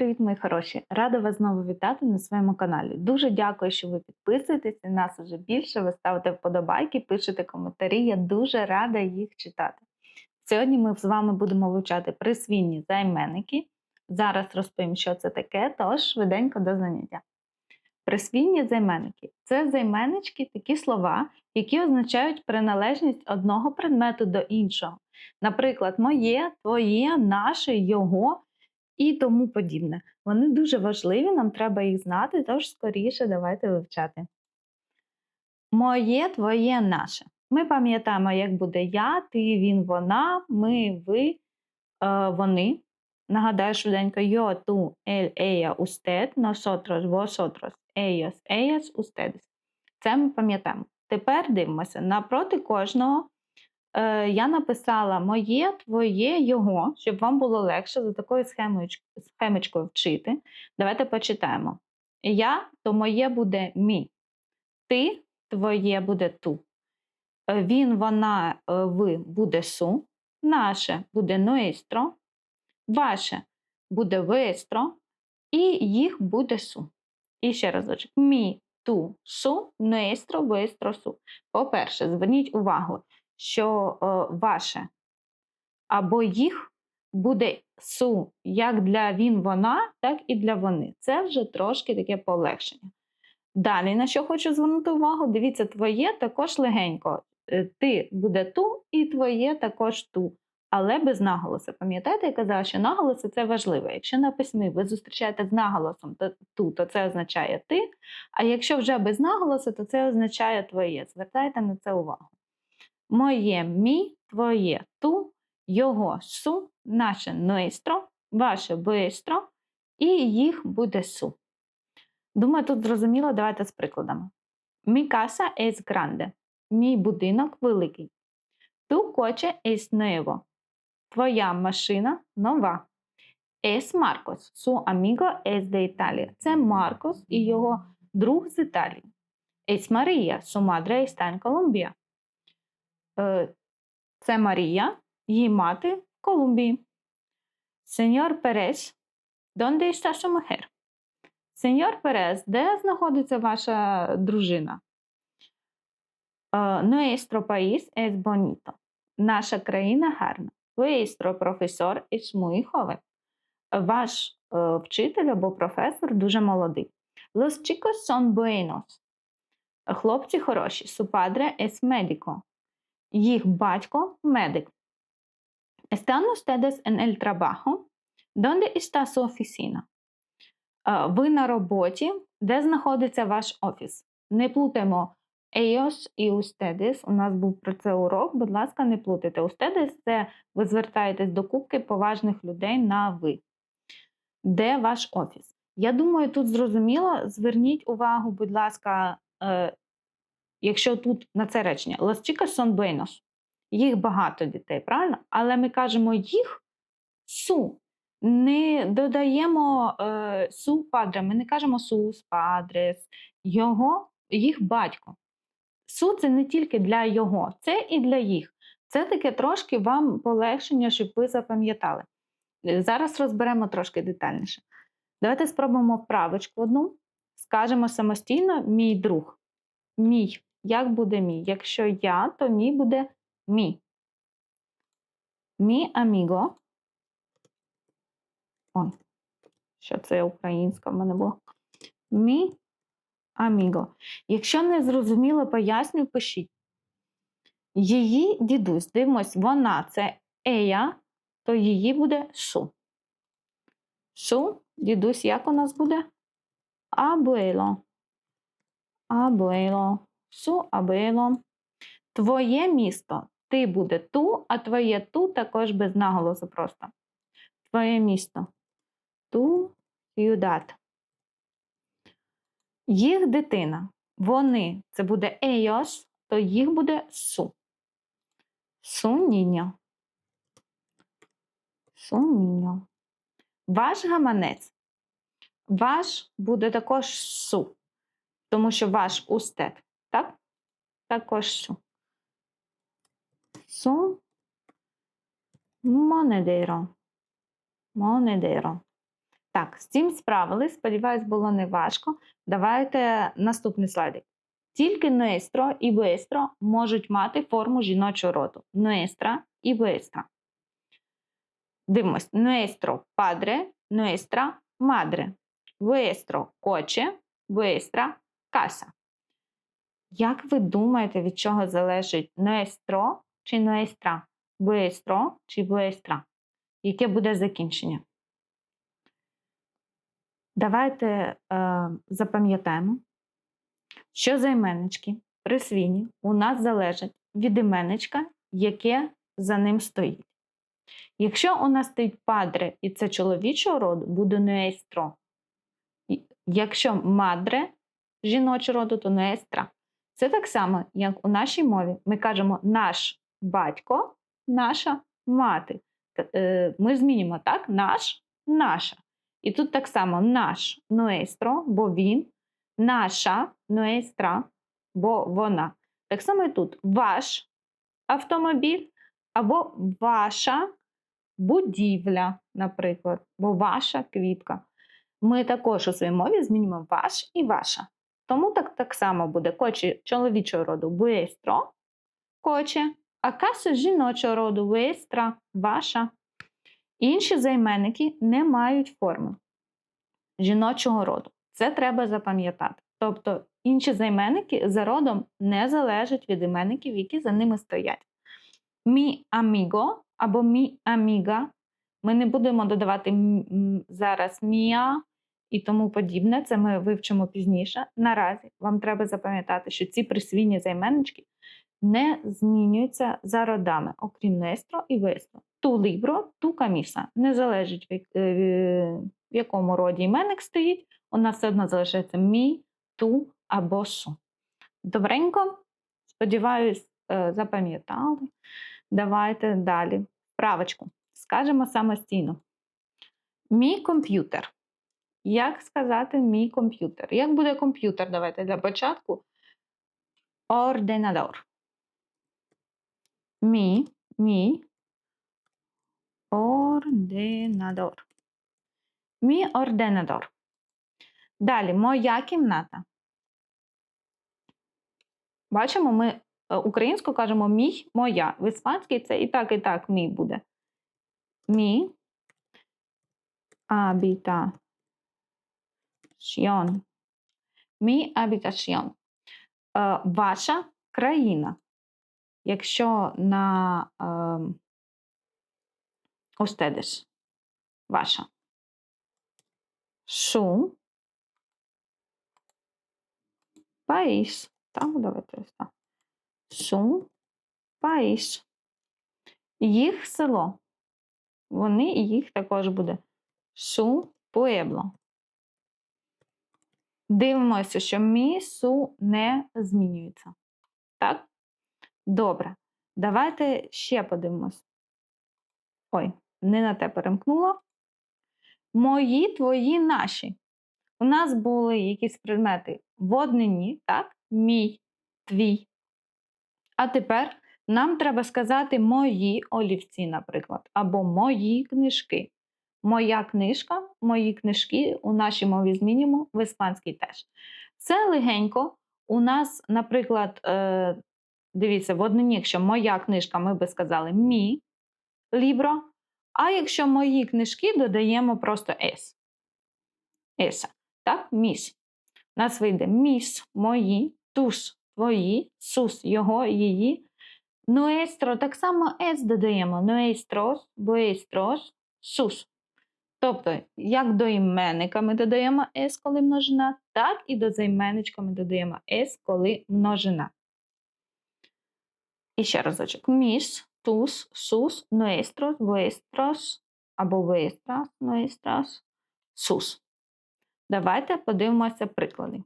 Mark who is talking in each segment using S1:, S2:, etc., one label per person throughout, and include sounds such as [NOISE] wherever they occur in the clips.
S1: привіт, мої хороші! Рада вас знову вітати на своєму каналі. Дуже дякую, що ви підписуєтесь, нас вже більше. Ви ставите вподобайки, пишете коментарі. Я дуже рада їх читати. Сьогодні ми з вами будемо вивчати присвійні займенники. Зараз розповім, що це таке, тож швиденько до заняття. Присвійні займенники це займеннички, такі слова, які означають приналежність одного предмету до іншого. Наприклад, моє, твоє, наше, його і тому подібне. Вони дуже важливі, нам треба їх знати, тож скоріше давайте вивчати. Моє, твоє, наше. Ми пам'ятаємо, як буде я, ти, він, вона, ми, ви, е, вони. Нагадаю швиденько yo, tú, él, ella, usted, nosotros, vosotros, ellos, ellas, ustedes. Це ми пам'ятаємо. Тепер дивимося, напроти кожного я написала моє, твоє, його, щоб вам було легше за такою схемоч, схемочкою вчити. Давайте почитаємо. Я, то моє буде мі. Ти, твоє буде ту. Е, він, вона, е, ви буде су. Наше буде nuestro. Ваше буде вестро, і їх буде су. І ще разочок. Мі, ту, су, nuestro, vuestro, су. По-перше, зверніть увагу, що е, ваше або їх буде су як для він, вона, так і для вони. Це вже трошки таке полегшення. Далі, на що хочу звернути увагу, дивіться, твоє також легенько. Е, ти буде ту, і твоє також ту, але без наголосу. Пам'ятаєте, я казала, що наголоси це важливо. Якщо на письмі ви зустрічаєте з наголосом ту, то це означає ти. А якщо вже без наголосу, то це означає твоє. Звертайте на це увагу. Моє мі, твоє ту, його су, наше nuestro, ваше бистро, і їх буде су. Думаю, тут зрозуміло, давайте з прикладами. Mi casa es grande. Мій будинок великий. Tu coche es nuevo. Твоя машина нова. Es Marcos. Su amigo es de Italia. Це Маркос і його друг з Італії. Es Maria. Su madre está Colombia. Е, це Марія, її мати в Колумбії. Сеньор donde está su mujer? Сеньор Перес, де знаходиться ваша дружина? Nuestro país es bonito. Наша країна гарна. Vuestro profesor es muy. Ваш е, вчитель або професор дуже молодий. Los chicos son buenos. Хлопці хороші. Su padre es. Їх батько медик. ¿Están ustedes en el trabajo? ¿Dónde está su oficina? Ви на роботі, де знаходиться ваш офіс? Не плутаємо ellos і ustedes. У нас був про це урок. Будь ласка, не плутайте. Ustedes – це ви звертаєтесь до кубки поважних людей на ви. Де ваш офіс? Я думаю, тут зрозуміло. Зверніть увагу, будь ласка, е, якщо тут на це речення Los chicos son buenos, їх багато дітей, правильно? Але ми кажемо їх су. Не додаємо е, су падре, ми не кажемо сус, падрес, його, їх батько. Су це не тільки для його, це і для їх. Це таке трошки вам полегшення, щоб ви запам'ятали. Е, зараз розберемо трошки детальніше. Давайте спробуємо вправочку одну. Скажемо самостійно мій друг. Мій. Як буде мій? Якщо я, то мій буде мій. Мій аміго. Ой, що це українська в мене було? Мій аміго. Якщо не зрозуміло, поясню, пишіть. Її дідусь, дивимось, вона це ея, то її буде су. Су, дідусь, як у нас буде? Абуело. Абуело. Су абело. Твоє місто. Ти буде ту, а твоє ту також без наголосу просто. Твоє місто. Ту ciudad. Їх дитина. Вони. Це буде ellos, то їх буде су. Су ніньо. Су ніньо. Ваш гаманець. Ваш буде також су тому що ваш устет? Також. Су монедеро. Монедеро. Так, з цим справились. Сподіваюсь, було не важко. Давайте наступний слайдик. Тільки nuestro і vuestro можуть мати форму жіночого роду. Nuestra і vuestra. Дивимось. Nuestro padre, nuestra madre. Vuestro coche, vuestra casa. Як ви думаєте, від чого залежить nuestro чи nuestra? Vuestro чи vuestra? Яке буде закінчення? Давайте е, запам'ятаємо, що займеннички присвійні у нас залежать від іменничка, яке за ним стоїть. Якщо у нас стоїть падре і це чоловічого роду, буде. І Якщо мадре жіночого роду, то nuestra. Це так само, як у нашій мові ми кажемо наш батько, наша мати. Е, Ми змінюємо так, наш, наша. І тут так само наш nuestro, бо він, наша nuestra, бо вона. Так само і тут ваш автомобіль або ваша будівля, наприклад, бо ваша квітка. Ми також у своїй мові змінюємо ваш і ваша. Тому так, так само буде кочі чоловічого роду vuestro, коче, а каса жіночого роду vuestra, ваша. Інші займенники не мають форми жіночого роду. Це треба запам'ятати. Тобто інші займенники за родом не залежать від іменників, які за ними стоять. Мі аміго або мі аміга. Ми не будемо додавати зараз мія і тому подібне. Це ми вивчимо пізніше. Наразі вам треба запам'ятати, що ці присвійні займеннички не змінюються за родами, окрім нестро і вестро. Ту лібро, ту каміса. Не залежить е, в якому роді іменник стоїть, у нас все одно залишається мі, ту або су. Добренько, сподіваюсь, е, запам'ятали. Давайте далі. Правочку. Скажемо самостійно. Мій комп'ютер. Як сказати мій комп'ютер? Як буде комп'ютер? Давайте для початку. Ординадор. Мій, мій. Ординадор. Мій ординадор. Далі, моя кімната. Бачимо, ми е, українською кажемо мій, моя. В іспанській це і так, і так мій буде. Мій habitación. Мій habitación. Ваша країна. Якщо на е, ustedes. Ваша. Su país. Так, давайте ось так. Su país. Їх село. Вони і їх також буде. Su pueblo. Дивимося, що мі су не змінюється. Так? Добре. Давайте ще подивимось. Ой, не на те перемкнула. Мої, твої, наші. У нас були якісь предмети в однині, так? Мій, твій. А тепер нам треба сказати мої олівці, наприклад, або мої книжки. Моя книжка, мої книжки у нашій мові змінюємо, в іспанській теж. Це легенько. У нас, наприклад, е, дивіться, в однині, якщо моя книжка, ми би сказали мі лібро. А якщо мої книжки, додаємо просто ес. Еса. Так, міс. У нас вийде міс, мої, тус, твої, сус, його, її. Нуестро, так само ес додаємо. Нуестрос, буестрос, сус. Тобто, як до іменника ми додаємо ес, коли множина, так і до займенничка ми додаємо ес, коли множина. І ще разочок. Міс, тус, сус, nuestros, vuestros або vuestras, nuestras, sus. Давайте подивимося приклади.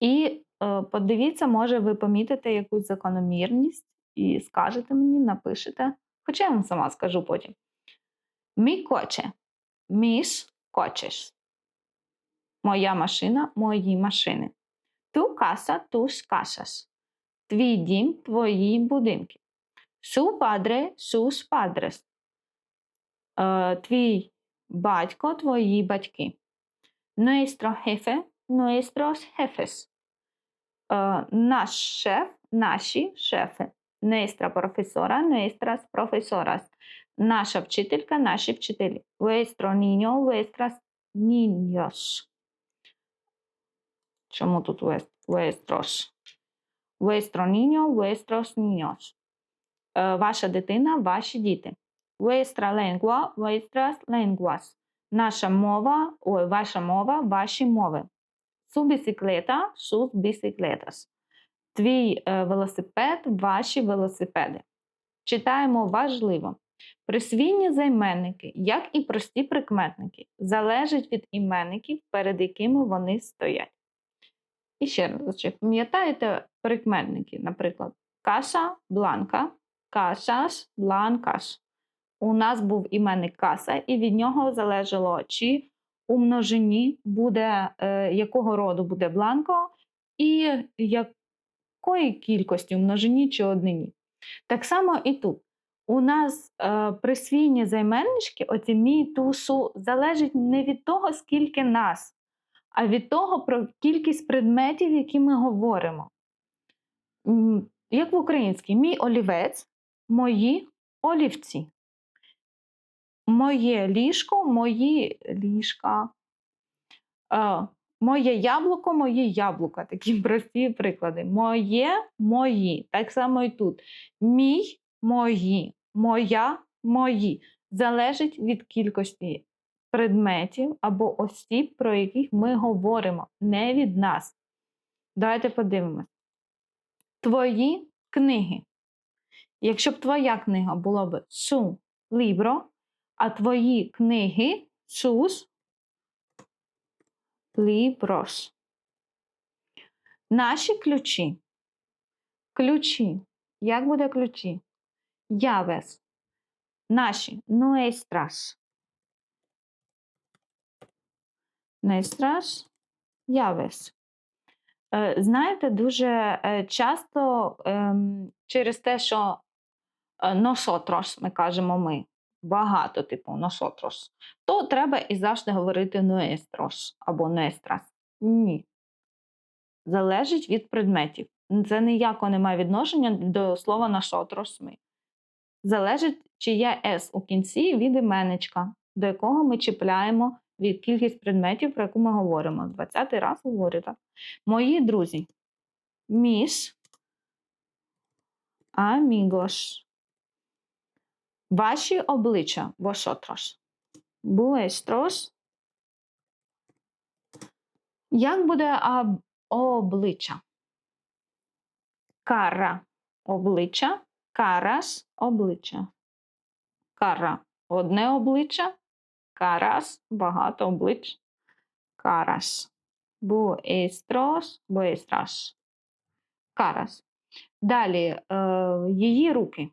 S1: І е, подивіться, може, ви помітите якусь закономірність і скажете мені, напишете. Хоча я вам сама скажу потім. Мій коче. Міс кочеш. Моя машина, мої машини. Ту каса, тус касас. Твій дім, твої будинки. Su padre, sus padres. Е, твій батько, твої батьки. Nuestro jefe, nuestros jefes. Наш шеф, наші шефи. Nuestra profesora, nuestras profesoras. Наша вчителька, наші вчителі. Vuestro niño, vuestras niños. Чому тут vues- vuestros? Vuestro niño, vuestros niños. Ваша дитина, ваші діти. Vuestra lengua, vuestras lenguas. Наша мова, ой, ваша мова, ваші мови. Su bicicleta, sus bicicletas. Твій е, велосипед, ваші велосипеди. Читаємо важливо. Присвійні займенники, як і прості прикметники, залежать від іменників, перед якими вони стоять. І ще раз, чи пам'ятаєте прикметники, наприклад, каша, бланка, кашаш, бланкаш. У нас був іменник каса, і від нього залежало, чи у множині буде, е, якого роду буде бланко, і якої кількості у множині чи однині. Так само і тут. У нас е, присвійні займеннички, оці мій, ту, су, залежить не від того, скільки нас, а від того, про кількість предметів, які ми говоримо. Як в українській, мій олівець, мої олівці. Моє ліжко, мої ліжка. Е, моє яблуко, мої яблука. Такі [LAUGHS] прості приклади. Моє, мої. Так само і тут. Мій, мої, моя, мої. Залежить від кількості предметів або осіб, про яких ми говоримо, не від нас. Давайте подивимось. Твої книги. Якщо б твоя книга була б su libro, а твої книги sus libros. Наші ключі. Ключі. Як буде ключі? Llaves. Наші. Nuestras. Nuestras llaves. Знаєте, дуже е, часто ем, через те, що е, nosotros, ми кажемо ми, багато, типу nosotros, то треба і завжди говорити nuestros або nuestras. Ні. Залежить від предметів. Це ніяко не має відношення до слова nosotros ми. Залежить, чи є S у кінці від іменничка, до якого ми чіпляємо від кількість предметів, про яку ми говоримо. 20-й раз говорю так. Мої друзі. Міс. Amigos. Ваші обличчя. Vosotros. Vuestros. Як буде обличчя? Кара обличчя. Карас обличчя. Кара одне обличчя. Карас багато облич. Карас. Vuestros. Vuestras. Карас. Далі е, її руки.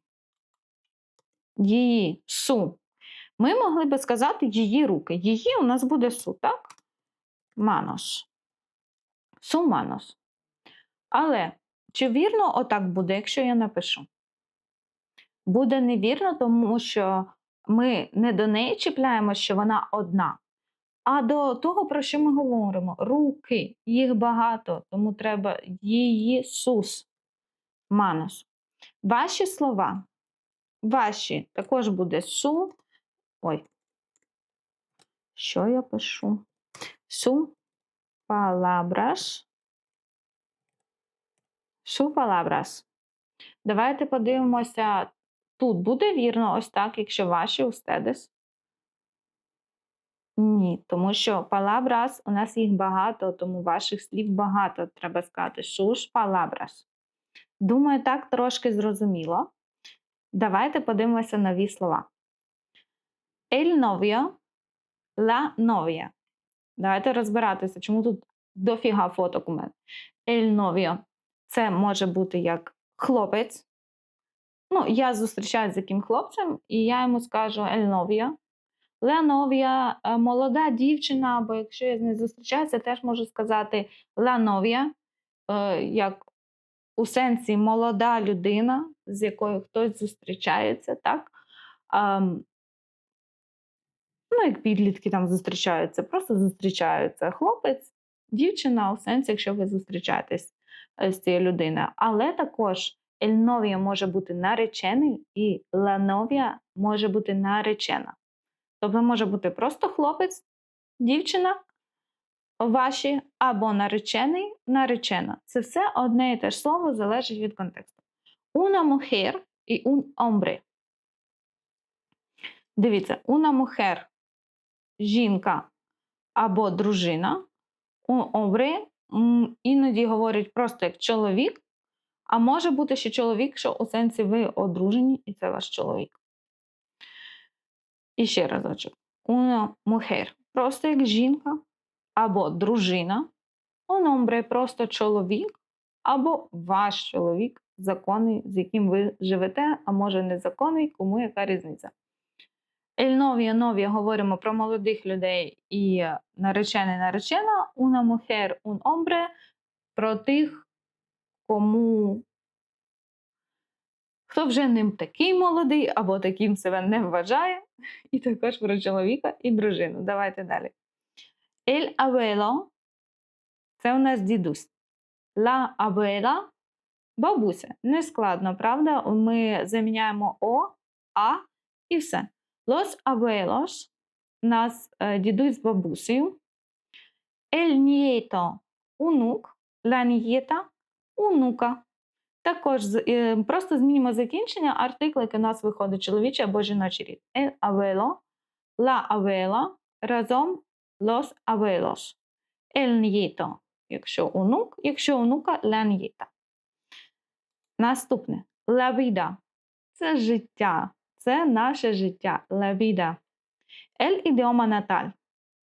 S1: Її су. Ми могли би сказати її руки. Її у нас буде су, так? Манос. Су манос. Але чи вірно отак буде, якщо я напишу? Буде невірно, тому що ми не до неї чіпляємо, що вона одна, а до того, про що ми говоримо. Руки, їх багато, тому треба її сус. Манос. Ваші слова. Ваші також буде су. Ой. Що я пишу? Су palabras. Су palabras. Давайте подивимося. Тут буде вірно ось так, якщо ваші устедес? Ні, тому що palabras, у нас їх багато, тому ваших слів багато. Треба сказати sus palabras. Думаю, так трошки зрозуміло. Давайте подивимося нові слова. El novio, la novia. Давайте розбиратися, чому тут дофіга фоток у мене. El novio – це може бути як хлопець. Ну, я зустрічаюся з яким хлопцем, і я йому скажу. La novia – е, молода дівчина, або якщо я з нею зустрічаюся, теж можу сказати novia, е, як у сенсі молода людина, з якою хтось зустрічається, так? Ну, як підлітки там зустрічаються, просто зустрічаються хлопець, дівчина, у сенсі, якщо ви зустрічаєтесь е, з цією людиною. Але також novio може бути наречений і novia може бути наречена. Тобто може бути просто хлопець, дівчина, ваші або наречений, наречена. Це все одне і те ж слово залежить від контексту. Una mujer і un hombre. Дивіться, una mujer – жінка або дружина. Un іноді говорять просто як чоловік, а може бути ще чоловік, що у сенсі ви одружені, і це ваш чоловік. І ще разочок. Una mujer – просто як жінка або дружина. Un hombre – просто чоловік або ваш чоловік, законний, з яким ви живете, а може незаконний, кому яка різниця. El novio, novia говоримо про молодих людей і наречений, наречена. Una mujer, un hombre про тих, кому хто вже ним такий молодий або таким себе не вважає, і також про чоловіка і дружину. Давайте далі. El abuelo – це у нас дідусь. La abuela – бабуся. Не складно, правда? Ми заміняємо О, А і все. Los abuelos – у нас е, дідусь з бабусею. El nieto – онук. La nieta – онука. Також е, просто змінимо закінчення, артиклики у нас виходить чоловічий або жіночий рід. El abuelo, la abuela, разом los abuelos. El nieto, якщо онук, якщо онука, la nieta. Наступне. La vida. Це життя. Це наше життя. La vida. El idioma natal.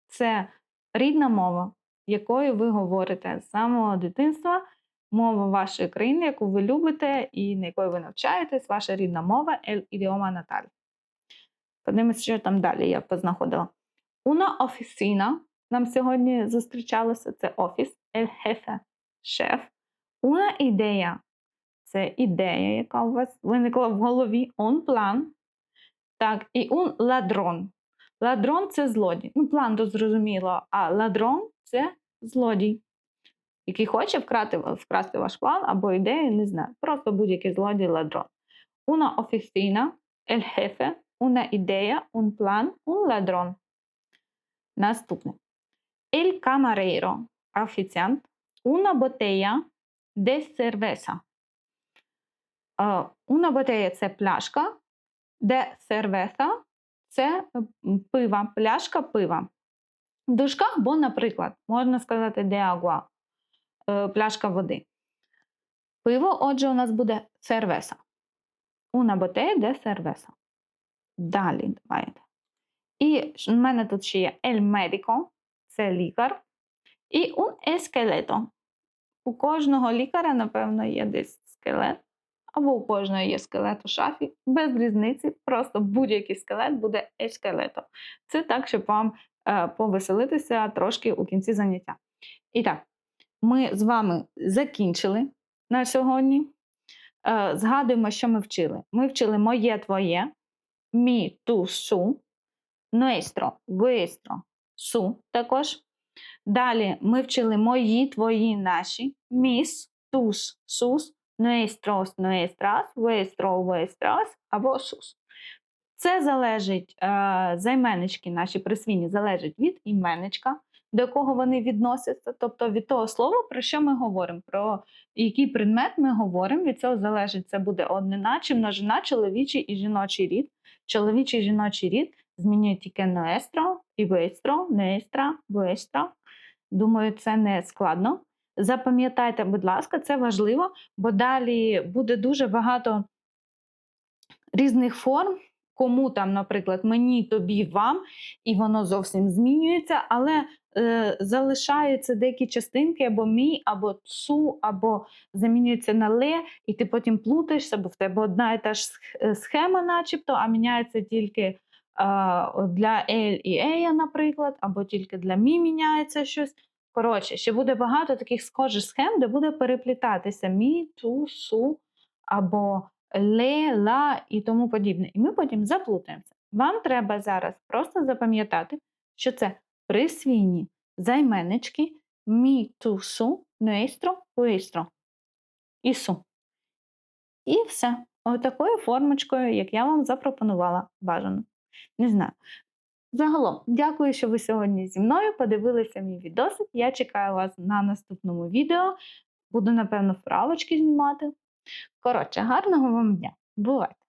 S1: Це рідна мова, якою ви говорите з самого дитинства. Мова вашої країни, яку ви любите і на якої ви навчаєтесь, ваша рідна мова El idioma natal. Подивимося, що там далі я познаходила. Una oficina. Нам сьогодні зустрічалося це офіс. El jefe – шеф. Una ідея це ідея, яка у вас виникла в голові. Un план. Так, і un ладрон. Ладрон це злодій. Ну, план то зрозуміло, а ладрон це злодій, який хоче вкрати, вкрасти ваш план або ідею, не знаю. Просто будь-який злодій ладрон. Una oficina, el jefe, una ідея, un план, un ladrón. Наступне. El camarero, офіціант, una botella de cerveza. Una botella – це пляшка, де cerveza – це пива, пляшка пива. В дужках, бо, наприклад, можна сказати de agua, е, пляшка води. Пиво, отже, у нас буде cerveza. Una botella de cerveza. Далі давайте. І в мене тут ще є el médico, це лікар. І un esqueleto. У кожного лікаря, напевно, є десь скелет. Або у кожного є скелет у шафі. Без різниці, просто будь-який скелет буде ескелето. Це так, щоб вам е, повеселитися трошки у кінці заняття. І так, ми з вами закінчили на сьогодні. Е, згадуємо, що ми вчили. Ми вчили моє твоє, мі, ту, су, nuestro, vuestro, су також. Далі ми вчили мої, твої, наші, міс, тус, сус, nuestros, nuestras, vuestro, vuestras або сус. Це залежить, е, займеннички наші присвійні залежать від іменничка, до якого вони відносяться, тобто від того слова, про що ми говоримо, про який предмет ми говоримо. Від цього залежить, це буде однина чи множина, чоловічий і жіночий рід. Чоловічий і жіночий рід змінюють тільки nuestro і vuestro, nuestra, vuestra. Думаю, це не складно. Запам'ятайте, будь ласка, це важливо, бо далі буде дуже багато різних форм. Кому там, наприклад, мені, тобі, вам, і воно зовсім змінюється, але е, залишаються деякі частинки або мій, або цу, або замінюються на ле, і ти потім плутаєшся, бо в тебе одна і та ж е, схема, начебто, а міняється тільки для ель і ея, наприклад, або тільки для мі міняється щось. Коротше, ще буде багато таких схожих схем, де буде переплітатися мі, ту, су або ле, ла і тому подібне. І ми потім заплутаємося. Вам треба зараз просто запам'ятати, що це присвійні займеннички мі, ту, су, nuestro, vuestro. І су. І все. Отакою формочкою, як я вам запропонувала, бажано. Не знаю. Загалом, дякую, що ви сьогодні зі мною подивилися мій відосик. Я чекаю вас на наступному відео. Буду, напевно, вправочки знімати. Коротше, гарного вам дня. Бувайте!